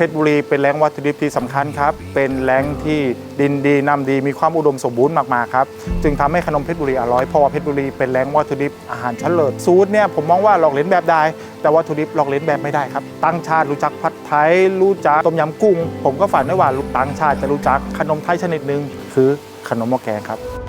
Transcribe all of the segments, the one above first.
เพชรบุรีเป็นแหล่งวัตถุดิบที่สำคัญครับ เป็นแหล่งที่ดินดีน้ำดีมีความอุดมสมบูรณ์มากๆครับ จึงทำให้ขนมเพชรบุรีอร่อยเพราะว่าเพชรบุรีเป็นแหล่งวัตถุดิบอาหารชั้นเลิศสูตรเนี่ยผมมองว่าหลอกเลียนแบบได้ แต่วัตถุดิบหลอกเลียนแบบไม่ได้ครับต่างชาติรู้จักผัดไทยรู้จักต้มยำกุ้ง ผมก็ฝันไว้ว่าต่างชาติจะรู้จักขนมไทยชนิดหนึ่งคือขนมหม้อแกงครับ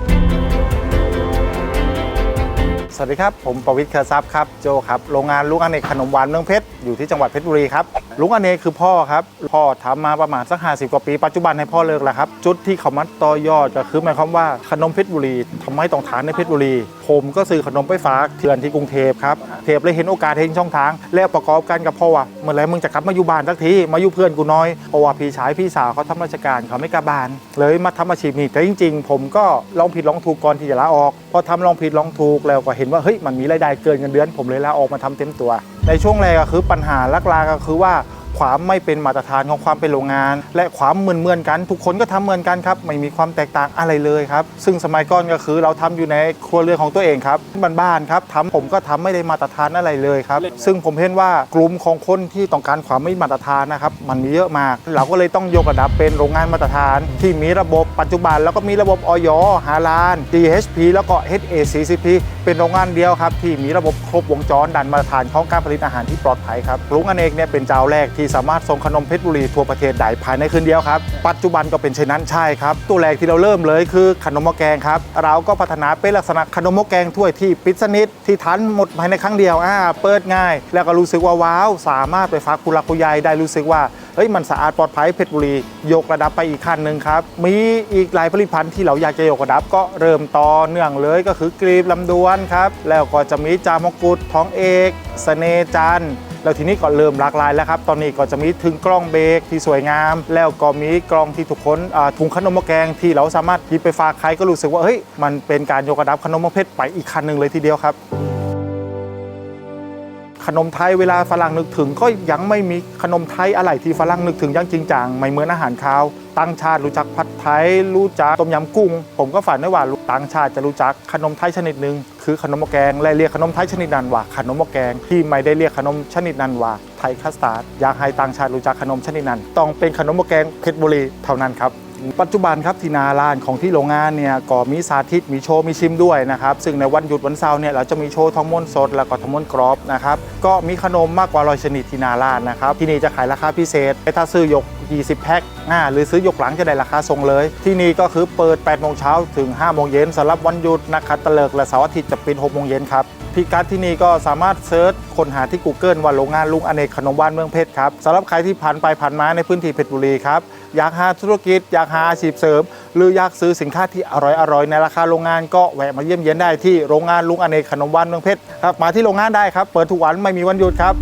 สวัสดีครับ ผมประวิทย์เครือทรัพย์ครับโจครับโรงงานลุงอเนกขนมหวานเมืองเพชรอยู่ที่จังหวัดเพชรบุรีครับลุงอเนกคือพ่อครับ พ่อทำมาประมาณสัก50กว่าปี ปัจจุบันให้พ่อเลิกแล้วครับ จุดที่เขามาต่อยอดก็คือหมายความว่าขนมเพชรบุรีทำไมต้องทานในเพชรบุรี ผมก็ซื้อขนมไปฝากเถื่อนที่กรุงเทพครับเทพเลยเห็นโอกาสเห็นช่องทาง แล้วประกอบกันกับพ่อว่าเมื่อไรมึงจะกลับมาอยู่บ้านสักทีมาอยู่เพื่อนกูน้อยเพราะว่าพี่ชายพี่สาวเขาทำราชการเขาไม่กล้าบ้าน เลยมาทำอาชีพนี้แต่จริง ๆ ผมก็ลองผิดลองถูกก่อนที่จะลาออกพอทำลองผิดลองถูกแล้วก็เห็นว่าเฮ้ยมันมีรายได้เกินเงินเดือน ผมเลยลาออกมาทำเต็มตัว ในช่วงแรกก็คือปัญหาลักลาก็คือว่า ความไม่เป็นมาตรฐานของความเป็นโรงงาน และความเหมือนเหมือนกัน ทุกคนก็ทำเหมือนกันครับไม่มีความแตกต่างอะไรเลยครับ ซึ่งสมัยก่อนก็คือเราทำอยู่ในครัวเรือนของตัวเองครับบ้านๆครับทำผมก็ทำไม่ได้มาตรฐานอะไรเลยครับ ซึ่งผมเห็นว่ากลุ่มของคนที่ต้องการความไม่มาตรฐานนะครับมันมีเยอะมาก เราก็เลยต้องยกระดับเป็นโรงงานมาตรฐาน ที่มีระบบปัจจุบัน แล้วก็มีระบบออยฮาลาน DHP แล้วก็ HACCP เป็นโรงงานเดียวครับที่มีระบบครบวงจรดันมาตรฐานของการผลิตอาหารที่ปลอดภัยครับลุงอเนกเนี่ยเป็นเจ้าแรกที่ที่สามารถส่งขนมเพชรบุรีทั่วประเทศได้ภายในคืนเดียวครับ ปัจจุบันก็เป็นเช่นนั้นใช่ครับ ตัวแรกที่เราเริ่มเลยคือขนมหม้อแกงครับ เราก็พัฒนาเป็นลักษณะขนมหม้อแกงถ้วยที่ปิดสนิทที่ทานหมดภายในครั้งเดียวอ่าเปิดง่าย แล้วก็รู้สึกว่าว้าวสามารถไปฝากผู้หลักผู้ใหญ่ได้รู้สึกว่า เฮ้ยมันสะอาดปลอดภัยเพชรบุรี ยกระดับไปอีกขั้นหนึ่งครับ มีอีกหลายผลิตภัณฑ์ที่เราอยากจะยกระดับก็เริ่มต่อเนื่องเลยก็คือกรีบลำดวนครับ แล้วก็จะมีจามกุฎทองเอกสเสน่จันแล้วทีนี้ก็เริ่มหลากหลายแล้วครับ ตอนนี้ก็จะมีถึงกล้องเบรกที่สวยงาม แล้วก็มีกล้องที่ทุกคนถุงขนมม้อแกงที่เราสามารถหยิบไปฝากใครก็รู้สึกว่าเฮ้ยมันเป็นการยกระดับขนมเพชรไปอีกขั้นหนึ่งเลยทีเดียวครับ ขนมไทยเวลาฝรั่งนึกถึง ก็ยังไม่มีขนมไทยอะไรที่ฝรั่งนึกถึงอยังจริงจังไม่เหมือนอาหารคาวต่างชาติรู้จักผัดไทยรู้จักต้มยำกุ้ง ผมก็ฝันไว้ว่าต่างชาติจะรู้จักขนมไทยชนิดหนึ่งคือขนมหม้อแกงและเรียกขนมไทยชนิดนั้นว่าขนมหม้อแกงที่ไม่ได้เรียกขนมชนิดนั้นว่าไทยคัสตาร์ดอยากให้ต่างชาติรู้จักขนมชนิดนั้น ต้องเป็นขนมหม้อแกงเพชรบุรีเท่านั้นครับ ปัจจุบันครับที่นาลานของที่โรงงานเนี่ยก็มีสาธิตมีโชว์มีชิมด้วยนะครับซึ่งในวันหยุดวันเสาร์เนี่ยเราจะมีโชว์ทองม้วนสดแล้วก็ทองม้วนกรอบนะครับก็มีขนมมากกว่าร้อยชนิดที่นาลานนะครับที่นี่จะขายราคาพิเศษถ้าซื้อยก 20 แพ็คอ่าหรือซื้อยกหลังจะได้ราคาทรงเลย ที่นี่ก็คือเปิด 8 โมงเช้าถึง 5 โมงเย็นสำหรับวันหยุดนะครับตะเลิกและเสาร์อาทิตย์จะปิด 6 โมงเย็นครับพิกัดที่นี่ก็สามารถเซิร์ชค้นหาที่ Google ว่าโรงงานลุงอเนกขนมหวานเมืองเพชรครับสำหรับใครที่ผ่านไปผ่านมาในพื้นที่เพชรบุรีครับอยากหาธุรกิจ อยากหาอาชีพเสริม หรืออยากซื้อสินค้าที่อร่อยๆ ในราคาโรงงานก็แวะมาเยี่ยมเยียนได้ที่โรงงานลุงอเนกขนมหวานเมืองเพชรครับมาที่โรงงานได้ครับ เปิดทุกวันไม่มีวันหยุดครับ